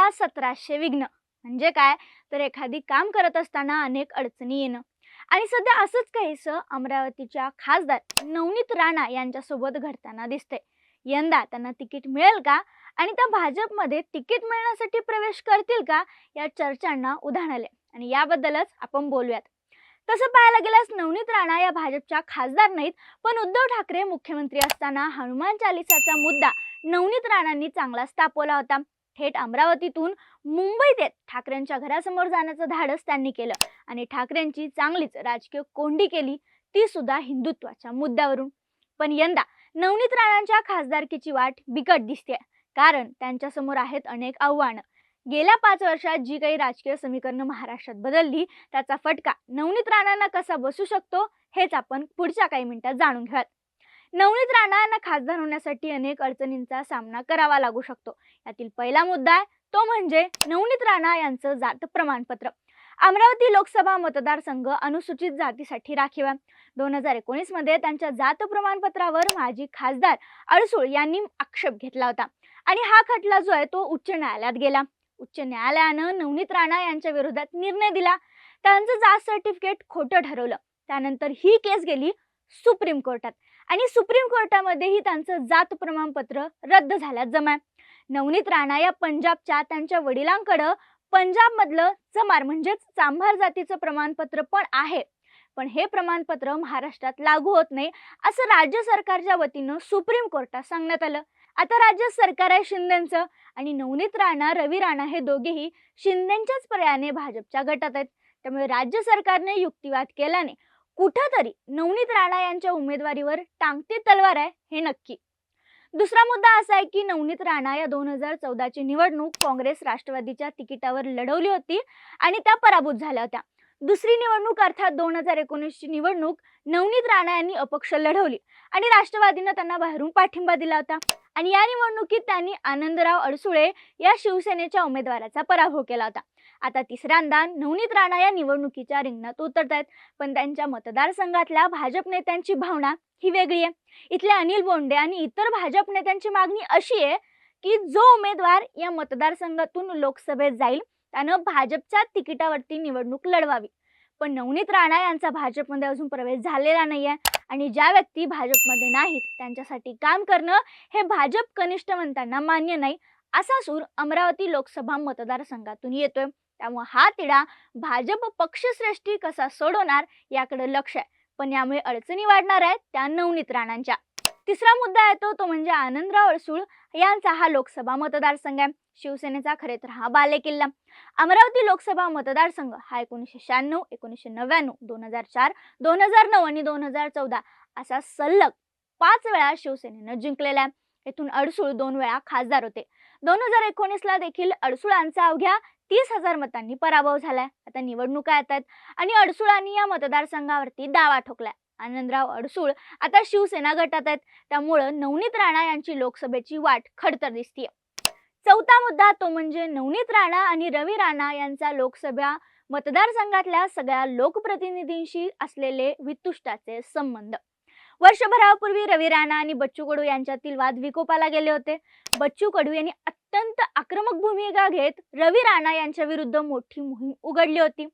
सोळा सतराशे विघ्न. म्हणजे काय? तर एखादी काम करत असताना अनेक अडचणी येणं. आणि सध्या असंच काहीसं अमरावतीच्या खासदार नवनीत राणा यांच्यासोबत घडताना दिसते यंदा त्यांना तिकीट मिळेल का? आणि त्या भाजपमध्ये तिकीट मिळण्यासाठी प्रवेश करतील का? या चर्चांना उधाण आले आणि याबद्दलच आपण बोलूयात. तसं पाहायला गेल्यास नवनीत राणा या भाजपच्या खासदार नाहीत पण उद्धव ठाकरे मुख्यमंत्री असताना हनुमान चालिसाचा मुद्दा नवनीत राणांनी चांगलाच तापवला होता. थेट अमरावतीतून मुंबईत येत. ठाकरेंच्या घरासमोर जाण्याचं धाडस त्यांनी केलं आणि ठाकरेंची चांगलीच राजकीय कोंडी केली ती सुद्धा हिंदुत्वाच्या मुद्द्यावरून. पण यंदा नवनीत राणांच्या खासदारकीची वाट बिकट दिसते कारण त्यांच्यासमोर आहेत अनेक आव्हानं. गेल्या पाच वर्षात जी काही राजकीय समीकरणं महाराष्ट्रात बदलली त्याचा फटका नवनीत राणांना कसा बसू शकतो हेच आपण पुढच्या काही मिनिटात जाणून घेऊयात. नवनीत राणा यांना खासदार होण्यासाठी अनेक अडचणींचा सामना करावा लागू शकतो. यातील पहिला मुद्दा आहे तो म्हणजे नवनीत राणा यांचं जात प्रमाणपत्र. अमरावती लोकसभा मतदारसंघ अनुसूचित जातीसाठी राखीव आहे. दोन हजार एकोणीसमध्ये त्यांच्या जात प्रमाणपत्रावर माजी खासदार अडसूळ यांनी आक्षेप घेतला होता. आणि हा खटला जो आहे तो उच्च न्यायालयात गेला. उच्च न्यायालयानं नवनीत राणा यांच्या विरोधात निर्णय दिला. त्यांचं जात सर्टिफिकेट खोटं ठरवलं. त्यानंतर ही केस गेली सुप्रीम कोर्टात. आणि सुप्रीम कोर्टामध्येही त्यांचं जात प्रमाणपत्र रद्द झाल्यात. जमा नवनीत राणा या पंजाबच्या त्यांच्या वडिलांकडं पंजाबमधलं चमार म्हणजेच चांभार जातीचं प्रमाणपत्र पण आहे. पण हे प्रमाणपत्र महाराष्ट्रात लागू होत नाही असं राज्य सरकारच्या वतीनं सुप्रीम कोर्टात सांगण्यात आलं. आता राज्य सरकार आहे शिंदेचं आणि नवनीत राणा रवी राणा हे दोघेही शिंदेच्याच पर्यायाने भाजपच्या गटात आहेत. त्यामुळे राज्य सरकारने युक्तिवाद केल्याने कुठंतरी नवनीत राणा यांच्या उमेदवारीवर टांगती तलवार आहे हे नक्की. दुसरा मुद्दा असा आहे की नवनीत राणा या दोन हजार चौदाची निवडणूक काँग्रेस राष्ट्रवादीच्या तिकिटावर लढवली होती आणि त्या पराभूत झाल्या होत्या. दुसरी निवडणूक अर्थात दोन हजार एकोणीसची निवडणूक नवनीत राणा यांनी अपक्ष लढवली आणि राष्ट्रवादीनं त्यांना बाहेरून पाठिंबा दिला होता. आणि या निवडणुकीत त्यांनी आनंदराव अडसुळे या शिवसेनेच्या उमेदवाराचा पराभव केला होता. आता तिसऱ्यांदा नवनीत राणा या निवडणुकीच्या रिंगणात उतरत आहेत पण त्यांच्या मतदारसंघातल्या भाजप नेत्यांची भावना ही वेगळी आहे. इथले अनिल बोंडे आणि इतर भाजप नेत्यांची मागणी अशी आहे की जो उमेदवार या मतदारसंघातून लोकसभेत जाईल त्यानं भाजपच्या तिकिटावरती निवडणूक लढवावी. पण नवनीत राणा यांचा भाजपमध्ये अजून प्रवेश झालेला नाही आहे आणि ज्या व्यक्ती भाजपमध्ये नाहीत त्यांच्यासाठी काम करणं हे भाजप कनिष्ठ म्हणताना मान्य नाही असा सूर अमरावती लोकसभा मतदारसंघातून येतोय. त्यामुळे हा तिढा भाजप पक्षश्रेष्ठी कसा सोडवणार याकडे लक्ष आहे. पण यामुळे अडचणी वाढणार आहेत त्या नवनीत राणांच्या. तिसरा मुद्दा येतो तो म्हणजे आनंदराव अडसूळ यांचा हा लोकसभा मतदारसंघ आहे. शिवसेनेचा खरे तर हा बालेकिल्ला. अमरावती लोकसभा मतदारसंघ हा एकोणीसशे शहाण्णव एकोणीसशे नव्याण्णव दोन हजार चार दोन हजार नऊ आणि दोन हजार चौदा असा सलग पाच वेळा शिवसेनेनं जिंकलेला आहे. येथून अडसूळ दोन वेळा खासदार होते. दोन हजार एकोणीसला देखील अडसूळांचा अवघ्या तीस हजार मतांनी पराभव झालाय. आता निवडणुका येतात आणि अडसूळांनी या मतदारसंघावरती दावा ठोकलाय. आनंदराव अडसूळ आता शिवसेना गटात आहेत. त्यामुळं नवनीत राणा यांची लोकसभेची वाट खडतर दिसतीये. चौथा मुद्दा तो म्हणजे नवनीत राणा आणि रवी राणा यांचा लोकसभा मतदारसंघातल्या सगळ्या लोकप्रतिनिधींशी असलेले वितुष्टाचे संबंध. वर्षभरापूर्वी रवी राणा आणि बच्चू कडू यांच्यातील वाद विकोपाला गेले होते. बच्चू कडू यांनी अत्यंत आक्रमक भूमिका घेत रवी राणा यांच्या विरुद्ध मोठी मोहीम उघडली होती.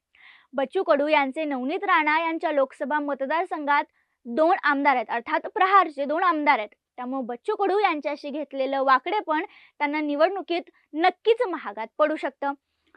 बच्चू कडू यांचे नवनीत राणा यांच्या लोकसभा मतदारसंघात दोन आमदार आहेत अर्थात प्रहारचे दोन आमदार आहेत. त्यामुळे बच्चू कडू यांच्याशी घेतलेलं वाकडे पण त्यांना निवडणुकीत नक्कीच महागात पडू शकतं.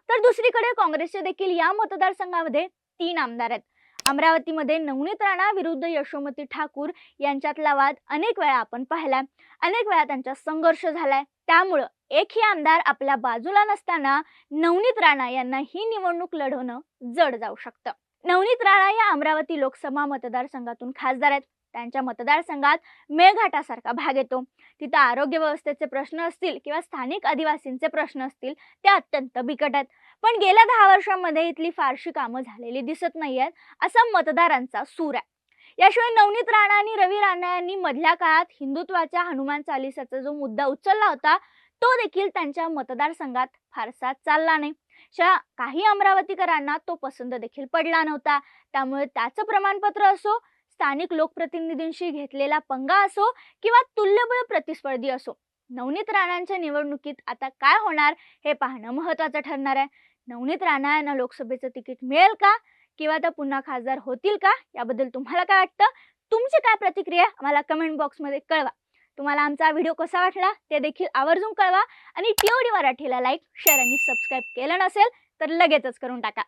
तर दुसरीकडे काँग्रेसचे देखील या मतदारसंघामध्ये तीन आमदार आहेत. अमरावतीमध्ये नवनीत राणा विरुद्ध यशोमती ठाकूर यांच्यातला वाद अनेक वेळा आपण पाहिलाय. अनेक वेळा त्यांचा संघर्ष झालाय. त्यामुळं एकही आमदार आपल्या बाजूला नसताना नवनीत राणा यांना ही निवडणूक लढवणं जड जाऊ शकतं. नवनीत राणा या अमरावती लोकसभा मतदारसंघातून खासदार आहेत. त्यांच्या मतदारसंघात मेळघाटासारखा भाग येतो. तिथं आरोग्य व्यवस्थेचे प्रश्न असतील किंवा स्थानिक आदिवासींचे प्रश्न असतील ते अत्यंत बिकट आहेत. पण गेल्या दहा वर्षांमध्ये इथली फारशी कामं झालेली दिसत नाही आहेत असा मतदारांचा सूर आहे. याशिवाय नवनीत राणा आणि रवी राणा यांनी मधल्या काळात हिंदुत्वाच्या हनुमान चालिसाचा जो मुद्दा उचलला होता तो देखील त्यांच्या मतदारसंघात फारसा चालला नाही. शिवाय काही अमरावतीकरांना तो पसंत देखील पडला नव्हता. त्यामुळे त्याचं प्रमाणपत्र असो स्थानिक लोकप्रतिनिधींशी घेतलेला पंगा असो किंवा तुल्यबळ प्रतिस्पर्धी असो नवनीत राणांच्या निवडणुकीत आता काय होणार हे पाहणं महत्त्वाचं ठरणार आहे. नवनीत राणा यांना लोकसभेचं तिकीट मिळेल का किंवा त्या पुन्हा खासदार होतील का याबद्दल तुम्हाला काय वाटतं? तुमची काय प्रतिक्रिया आम्हाला कमेंट बॉक्समध्ये कळवा. तुम्हाला आमचा व्हिडिओ कसा वाटला ते देखील आवर्जून कळवा आणि टीओडी मराठीला लाईक शेअर आणि सबस्क्राईब केलं नसेल तर लगेचच करून टाका.